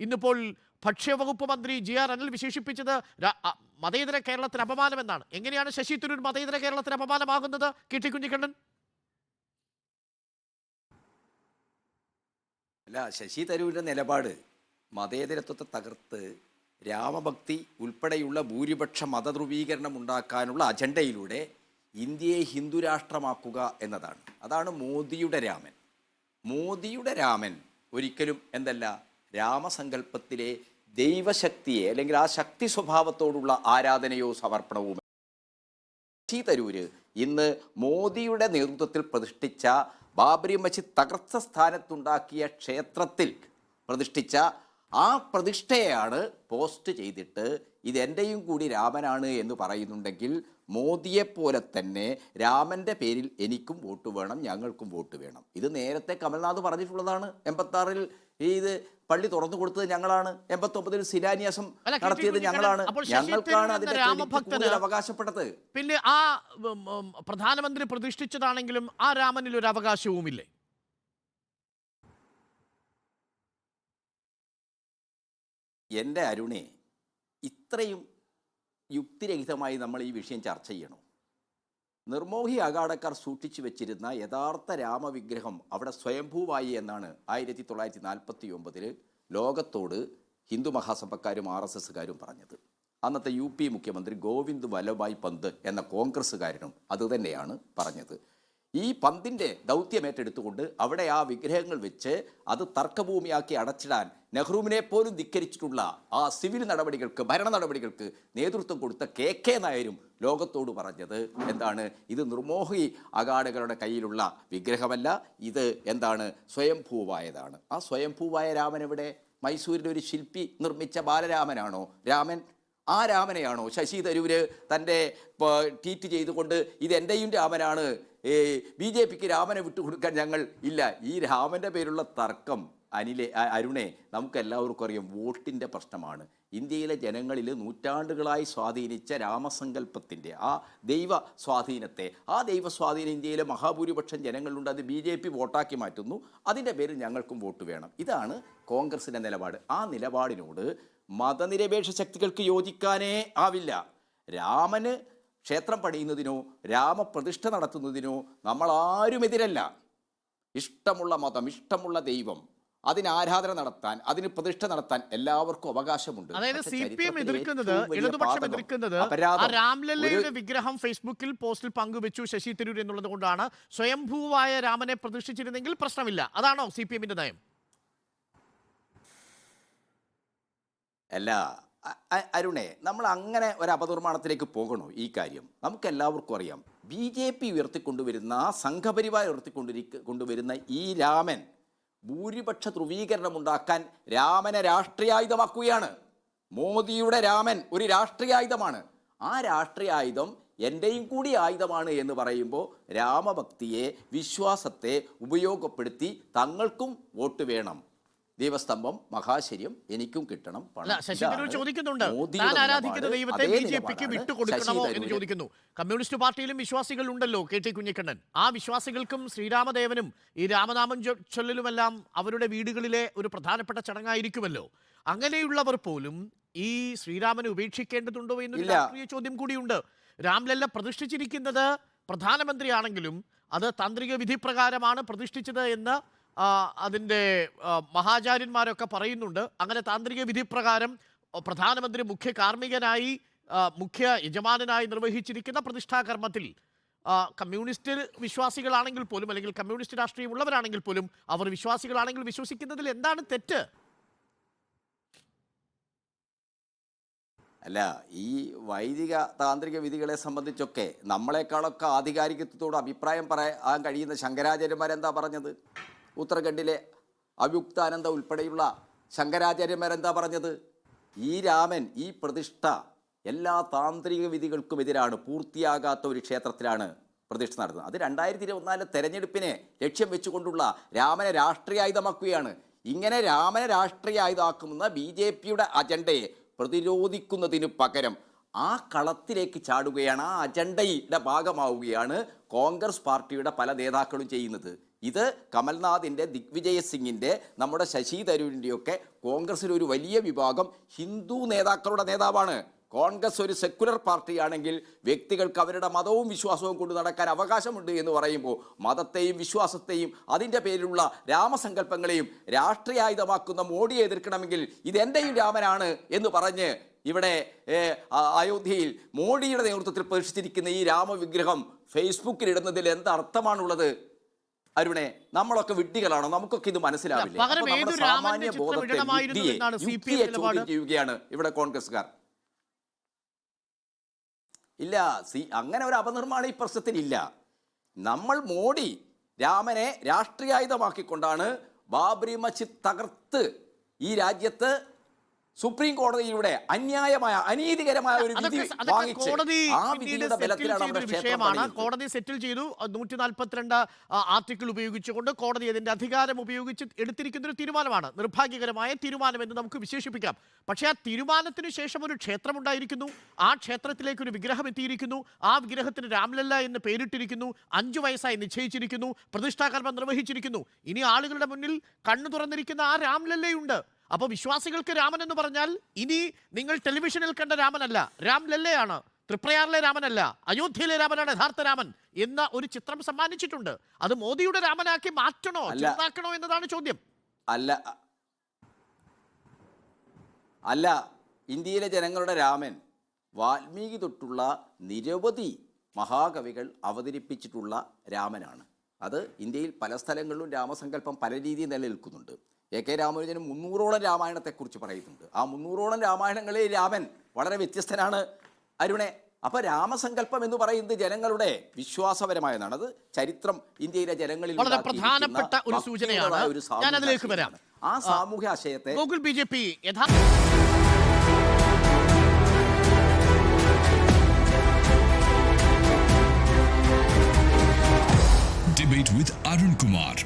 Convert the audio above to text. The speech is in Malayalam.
ഇന്നിപ്പോൾ ഭക്ഷ്യവകുപ്പ് മന്ത്രി ജി ആർ അനിൽ വിശേഷിപ്പിച്ചത് മതേതര കേരളത്തിന് അപമാനമെന്നാണ്. എങ്ങനെയാണ് ശശി തരൂർ മതേതര കേരളത്തിന് അപമാനമാകുന്നത്? K T Kunhikannan. അല്ല ശശി തരൂരിന്റെ നിലപാട് മതേതരത്വത്തെ തകർത്ത് രാമഭക്തി ഉൾപ്പെടെയുള്ള ഭൂരിപക്ഷ മതധ്രുവീകരണം ഉണ്ടാക്കാനുള്ള അജണ്ടയിലൂടെ ഇന്ത്യയെ ഹിന്ദുരാഷ്ട്രമാക്കുക എന്നതാണ്. അതാണ് മോദിയുടെ രാമൻ. മോദിയുടെ രാമൻ ഒരിക്കലും എന്തല്ല രാമസങ്കല്പത്തിലെ ദൈവശക്തിയെ അല്ലെങ്കിൽ ആ ശക്തി സ്വഭാവത്തോടുള്ള ആരാധനയോ സമർപ്പണവും ശശി തരൂര് ഇന്ന് മോദിയുടെ നേതൃത്വത്തിൽ പ്രതിഷ്ഠിച്ച ബാബരി മസ്ജിദ് തകർച്ച സ്ഥാനത്തുണ്ടാക്കിയ ക്ഷേത്രത്തിൽ പ്രതിഷ്ഠിച്ച ആ പ്രതിഷ്ഠയാണ് പോസ്റ്റ് ചെയ്തിട്ട് ഇതെന്റെയും കൂടി രാമനാണ് എന്ന് പറയുന്നുണ്ടെങ്കിൽ മോദിയെപ്പോലെ തന്നെ രാമന്റെ പേരിൽ എനിക്കും വോട്ട് വേണം ഞങ്ങൾക്കും വോട്ട് വേണം. ഇത് നേരത്തെ കമൽനാഥ് പറഞ്ഞിട്ടുള്ളതാണ്. എൺപത്താറിൽ ഇത് പള്ളി തുറന്നു കൊടുത്തത് ഞങ്ങളാണ്. എൺപത്തൊമ്പതിൽ ശിലാന്യാസം നടത്തിയത് ഞങ്ങളാണ്. ഞങ്ങൾക്കാണ് അതിന്റെ അവകാശപ്പെട്ടത്. പിന്നെ ആ പ്രധാനമന്ത്രി പ്രതിഷ്ഠിച്ചതാണെങ്കിലും ആ രാമനിൽ ഒരു അവകാശവുമില്ലേ? എന്റെ അരുണേ ഇത്രയും യുക്തിരഹിതമായി നമ്മൾ ഈ വിഷയം ചർച്ച ചെയ്യണം. നിർമോഹി അഗാഡക്കാർ സൂക്ഷിച്ചു വെച്ചിരുന്ന യഥാർത്ഥ രാമവിഗ്രഹം അവിടെ സ്വയംഭൂവായി എന്നാണ് ആയിരത്തി തൊള്ളായിരത്തി നാൽപ്പത്തി ഒമ്പതിൽ ലോകത്തോട് ഹിന്ദു മഹാസഭക്കാരും ആർ എസ് എസ്സുകാരും പറഞ്ഞത്. അന്നത്തെ യു പി മുഖ്യമന്ത്രി ഗോവിന്ദ് വല്ലഭായ് പന്ത് എന്ന കോൺഗ്രസ്സുകാരനും അതുതന്നെയാണ് പറഞ്ഞത്. ഈ പന്തിന്റെ ദൗത്യമേറ്റെടുത്തുകൊണ്ട് അവിടെ ആ വിഗ്രഹങ്ങൾ വെച്ച് അത് തർക്കഭൂമിയാക്കി അടച്ചിടാൻ നെഹ്റുവിനെ പോലും ധിക്കരിച്ചിട്ടുള്ള ആ സിവിൽ നടപടികൾക്ക് ഭരണ നടപടികൾക്ക് നേതൃത്വം കൊടുത്ത കെ കെ നായരും ലോകത്തോട് പറഞ്ഞത് എന്താണ്? ഇത് നിർമോഹി അഗാഡകളുടെ കയ്യിലുള്ള വിഗ്രഹമല്ല ഇത് എന്താണ്? സ്വയംഭൂവായതാണ്. ആ സ്വയംഭൂവായ രാമൻ എവിടെ മൈസൂരിലെ ഒരു ശില്പി നിർമ്മിച്ച ബാലരാമനാണോ? രാമൻ? ആ രാമനെയാണോ? ശശി തരൂര് തന്റെ ട്വീറ്റ് ചെയ്തുകൊണ്ട് ഇത് എന്റെയും രാമനാണ് ബി ജെ പിക്ക് രാമനെ വിട്ടുകൊടുക്കാൻ ഞങ്ങൾ ഇല്ല. ഈ രാമന്റെ പേരുള്ള തർക്കം അനിലെ അരുണെ നമുക്ക് എല്ലാവർക്കും അറിയാം വോട്ടിന്റെ പ്രശ്നമാണ്. ഇന്ത്യയിലെ ജനങ്ങളിൽ നൂറ്റാണ്ടുകളായി സ്വാധീനിച്ച രാമസങ്കല്പത്തിന്റെ ആ ദൈവ സ്വാധീനത്തെ ആ ദൈവ സ്വാധീനം ഇന്ത്യയിലെ മഹാഭൂരിപക്ഷം ജനങ്ങളുണ്ട് അത് ബി ജെ പി വോട്ടാക്കി മാറ്റുന്നു. അതിന്റെ പേരിൽ ഞങ്ങൾക്കും വോട്ട് വേണം. ഇതാണ് കോൺഗ്രസിന്റെ നിലപാട്. ആ നിലപാടിനോട് മതനിരപേക്ഷ ശക്തികൾക്ക് യോജിക്കാനേ ആവില്ല. രാമന് ക്ഷേത്രം പണിയുന്നതിനോ രാമപ്രതിഷ്ഠ നടത്തുന്നതിനോ എതിരല്ല ഇഷ്ടമുള്ള മതം ഇഷ്ടമുള്ള ദൈവം അതിന് ആരാധന നടത്താൻ അതിന് പ്രതിഷ്ഠ നടത്താൻ എല്ലാവർക്കും അവകാശമുണ്ട്. രാംലല്ലയുടെ വിഗ്രഹം ഫേസ്ബുക്കിൽ പോസ്റ്റിൽ പങ്കുവെച്ചു ശശി തരൂർ എന്നുള്ളത് കൊണ്ടാണ് സ്വയംഭൂവായ രാമനെ പ്രതിഷ്ഠിച്ചിരുന്നെങ്കിൽ പ്രശ്നമില്ല. അതാണോ സി പി എമ്മിന്റെ നയം? അല്ല അരുണേ നമ്മൾ അങ്ങനെ ഒരു അപനിർമ്മാണത്തിലേക്ക് പോകണോ ഈ കാര്യം? നമുക്ക് എല്ലാവർക്കും അറിയാം. ബി ജെ പി ഉയർത്തിക്കൊണ്ടുവരുന്ന സംഘപരിവാർ ഉയർത്തിക്കൊണ്ടിരിക്ക കൊണ്ടുവരുന്ന ഈ രാമൻ ഭൂരിപക്ഷ ധ്രുവീകരണം ഉണ്ടാക്കാൻ രാമനെ രാഷ്ട്രീയായുധമാക്കുകയാണ്. മോദിയുടെ രാമൻ ഒരു രാഷ്ട്രീയായുധമാണ്. ആ രാഷ്ട്രീയായുധം എന്റെയും കൂടി ആയുധമാണ് എന്ന് പറയുമ്പോൾ രാമഭക്തിയെ വിശ്വാസത്തെ ഉപയോഗപ്പെടുത്തി തങ്ങൾക്കും വോട്ട് വേണം. ദൈവസ്തംഭം മഹാശര്യം എനിക്കും കിട്ടണം ചോദിക്കുന്നുണ്ട്. താൻ ആരാധിക്കുന്ന ദൈവത്തെ അതേ ബി ജെ പിക്ക് വിട്ടുകൊടുക്കണമോ എന്ന് ചോദിക്കുന്നു. കമ്മ്യൂണിസ്റ്റ് പാർട്ടിയിലും വിശ്വാസികൾ ഉണ്ടല്ലോ കെ ടി കുഞ്ഞിക്കണ്ണൻ. ആ വിശ്വാസികൾക്കും ശ്രീരാമദേവനും ഈ രാമനാമം ചൊല്ലലുമെല്ലാം അവരുടെ വീടുകളിലെ ഒരു പ്രധാനപ്പെട്ട ചടങ്ങായിരിക്കുമല്ലോ. അങ്ങനെയുള്ളവർ പോലും ഈ ശ്രീരാമനെ ഉപേക്ഷിക്കേണ്ടതുണ്ടോ എന്നൊരു രാഷ്ട്രീയ ചോദ്യം കൂടിയുണ്ട്. രാംലല്ല പ്രതിഷ്ഠിച്ചിരിക്കുന്നത് പ്രധാനമന്ത്രിയാണെങ്കിലും അത് താന്ത്രിക വിധി പ്രകാരമാണ് പ്രതിഷ്ഠിച്ചത് എന്ന് അതിന്റെ മഹാചാര്യന്മാരൊക്കെ പറയുന്നുണ്ട്. അങ്ങനെ താന്ത്രിക വിധി പ്രകാരം പ്രധാനമന്ത്രി മുഖ്യ കാർമ്മികനായി മുഖ്യ യജമാനായി നിർവഹിച്ചിരിക്കുന്ന പ്രതിഷ്ഠാകർമ്മത്തിൽ കമ്മ്യൂണിസ്റ്റ് വിശ്വാസികളാണെങ്കിൽ പോലും അല്ലെങ്കിൽ കമ്മ്യൂണിസ്റ്റ് രാഷ്ട്രീയമുള്ളവരാണെങ്കിൽ പോലും അവർ വിശ്വാസികളാണെങ്കിൽ വിശ്വസിക്കുന്നതിൽ എന്താണ് തെറ്റ്? അല്ല ഈ വൈദിക താന്ത്രിക വിധികളെ സംബന്ധിച്ചൊക്കെ നമ്മളെക്കാളൊക്കെ ആധികാരികത്വത്തോട് അഭിപ്രായം പറയാൻ കഴിയുന്ന ശങ്കരാചാര്യന്മാരെന്താ പറഞ്ഞത്? ഉത്തരാഖണ്ഡിലെ അവ്യുക്താനന്ദ ഉൾപ്പെടെയുള്ള ശങ്കരാചാര്യന്മാരെന്താ പറഞ്ഞത്? ഈ രാമൻ ഈ പ്രതിഷ്ഠ എല്ലാ താന്ത്രിക വിധികൾക്കും എതിരാണ് പൂർത്തിയാകാത്ത ഒരു ക്ഷേത്രത്തിലാണ് പ്രതിഷ്ഠ നടത്തുന്നത് അത് രണ്ടായിരത്തി ഇരുപത്തിനാലിലെ തെരഞ്ഞെടുപ്പിനെ ലക്ഷ്യം വെച്ചുകൊണ്ടുള്ള രാമനെ രാഷ്ട്രീയായുധമാക്കുകയാണ്. ഇങ്ങനെ രാമനെ രാഷ്ട്രീയായുധമാക്കുന്ന ബി ജെ പിയുടെ അജണ്ടയെ പ്രതിരോധിക്കുന്നതിന് പകരം ആ കളത്തിലേക്ക് ചാടുകയാണ് ആ അജണ്ടയുടെ ഭാഗമാവുകയാണ് കോൺഗ്രസ് പാർട്ടിയുടെ പല നേതാക്കളും ചെയ്യുന്നത്. ഇത് കമൽനാഥിന്റെ ദിഗ്വിജയ സിംഗിന്റെ നമ്മുടെ ശശി തരൂരിന്റെയൊക്കെ കോൺഗ്രസ്സിലൊരു വലിയ വിഭാഗം ഹിന്ദു നേതാക്കളുടെ നേതാവാണ്. കോൺഗ്രസ് ഒരു സെക്കുലർ പാർട്ടിയാണെങ്കിൽ വ്യക്തികൾക്ക് അവരുടെ മതവും വിശ്വാസവും കൊണ്ട് നടക്കാൻ അവകാശമുണ്ട് എന്ന് പറയുമ്പോൾ മതത്തെയും വിശ്വാസത്തെയും അതിന്റെ പേരിലുള്ള രാമസങ്കല്പങ്ങളെയും രാഷ്ട്രീയായുധമാക്കുന്ന മോഡിയെ എതിർക്കണമെങ്കിൽ ഇതെന്റെയും രാമനാണ് എന്ന് പറഞ്ഞ് ഇവിടെ അയോധ്യയിൽ മോഡിയുടെ നേതൃത്വത്തിൽ പ്രതിഷ്ഠിച്ചിരിക്കുന്ന ഈ രാമവിഗ്രഹം ഫേസ്ബുക്കിൽ ഇടുന്നതിൽ എന്ത് അർത്ഥമാണുള്ളത്? അരുണെ നമ്മളൊക്കെ വിഡ്ഢികളാണോ? നമുക്കൊക്കെ ഇത് മനസ്സിലാവില്ലേ? സാമാന്യ ബോധത്തെ, യുക്തിയെ ചോദ്യം ചെയ്യുകയാണ് ഇവിടെ കോൺഗ്രസ്സുകാർ. ഇല്ല സി അങ്ങനെ ഒരു അപനിർമ്മാണം ഈ പ്രശ്നത്തിനില്ല നമ്മൾ മോഡി രാമനെ രാഷ്ട്രീയായുധമാക്കിക്കൊണ്ടാണ് ബാബ്രി മസ്ജിദ് തകർത്ത് ഈ രാജ്യത്ത് സുപ്രീം കോടതിയിലൂടെ അന്യായമായ അനീതികരമായ ഒരു വിധി വാങ്ങിച്ച് ആ വിധിയുടെ ബലത്തിലാണ് വിഷയമാണ്. കോടതി സെറ്റിൽ ചെയ്തു. നൂറ്റി നാൽപ്പത്തിരണ്ട് ആർട്ടിക്കിൾ ഉപയോഗിച്ചുകൊണ്ട് കോടതി അതിന്റെ അധികാരം ഉപയോഗിച്ച് എടുത്തിരിക്കുന്ന ഒരു തീരുമാനമാണ്. നിർഭാഗ്യകരമായ തീരുമാനം എന്ന് നമുക്ക് വിശേഷിപ്പിക്കാം. പക്ഷേ ആ തീരുമാനത്തിന് ശേഷം ഒരു ക്ഷേത്രം ഉണ്ടായിരിക്കുന്നു. ആ ക്ഷേത്രത്തിലേക്ക് ഒരു വിഗ്രഹം എത്തിയിരിക്കുന്നു. ആ വിഗ്രഹത്തിന് രാംലല്ല എന്ന് പേരിട്ടിരിക്കുന്നു. അഞ്ചു വയസ്സായി നിശ്ചയിച്ചിരിക്കുന്നു. പ്രതിഷ്ഠാകർമ്മം നിർവഹിച്ചിരിക്കുന്നു. ഇനി ആളുകളുടെ മുന്നിൽ കണ്ണു തുറന്നിരിക്കുന്ന ആ രാംലല്ലയുണ്ട്. അപ്പോൾ വിശ്വാസികൾക്ക് രാമൻ എന്ന് പറഞ്ഞാൽ ഇനി നിങ്ങൾ ടെലിവിഷനിൽ കണ്ട രാമനല്ല. രാം ലല്ലയാണ്. തൃപ്രയാറിലെ രാമനല്ല. അയോധ്യയിലെ രാമനാണ് യഥാർത്ഥ രാമൻ എന്ന ഒരു ചിത്രം സമ്മാനിച്ചിട്ടുണ്ട്. അത് മോദിയുടെ രാമനാക്കി മാറ്റണോ? ചെറുതാക്കണോ എന്നതാണ് ചോദ്യം. അല്ല. അല്ല. ഇന്ത്യയിലെ ജനങ്ങളുടെ രാമൻ വാൽമീകി തൊട്ടുള്ള നിരവധി മഹാകവികൾ അവതരിപ്പിച്ചിട്ടുള്ള രാമനാണ്. അത് ഇന്ത്യയിൽ പല സ്ഥലങ്ങളിലും രാമസങ്കല്പം പല രീതിയിൽ നിലനിൽക്കുന്നുണ്ട്. എ കെ രാമാനുജന് മുന്നൂറോളം രാമായണത്തെക്കുറിച്ച് പറയുന്നുണ്ട്. ആ മുന്നൂറോളം രാമായണങ്ങളിൽ രാമൻ വളരെ വ്യത്യസ്തനാണ് അരുണെ. അപ്പോൾ രാമസങ്കല്പം എന്ന് പറയുന്നത് ജനങ്ങളുടെ വിശ്വാസപരമായതാണ്. അത് ചരിത്രം ഇന്ത്യയിലെ ജനങ്ങളിൽ വളരെ പ്രധാനപ്പെട്ട ഒരു സൂചനയാണ്. ഞാൻ അതിലേക്ക് വരാം. ആ സാമൂഹ്യ ആശയത്തെ Gokul B J P Debate with Arun Kumar.